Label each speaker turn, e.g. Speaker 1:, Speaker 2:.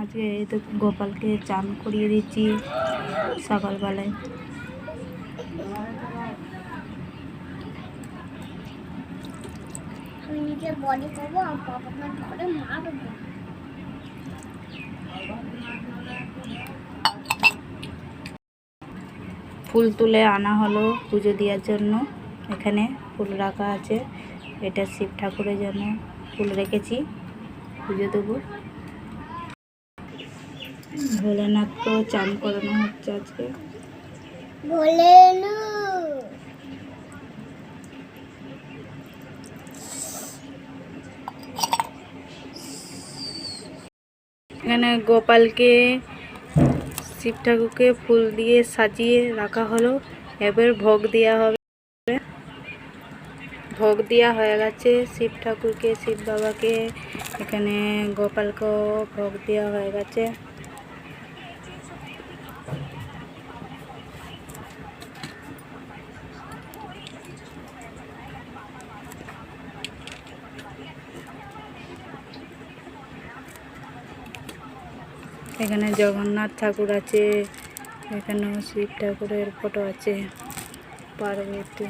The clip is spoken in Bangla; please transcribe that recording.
Speaker 1: আজকে এই তো গোপালকে চান করিয়ে দিচ্ছি সকালবেলায়। ফুল তুলে আনা হলো পুজো দেওয়ার জন্য। এখানে ফুল রাখা আছে। এটা শিব ঠাকুরের জন্য ফুল রেখেছি। পুজো দেবো। ভোলেনাথকেও চান করানো হচ্ছে আজকে। এখানে গোপালকে শিব ঠাকুরকে ফুল দিয়ে সাজিয়ে রাখা হলো। এবার ভোগ দেওয়া হবে। ভোগ দেওয়া হয়ে গেছে। শিব ঠাকুরকে শিব বাবাকে এখানে গোপালকেও ভোগ দেওয়া হয়ে গেছে। এখানে জগন্নাথ ঠাকুর আছে এখানেও শিব ঠাকুরের ফটো আছে পার্বতী।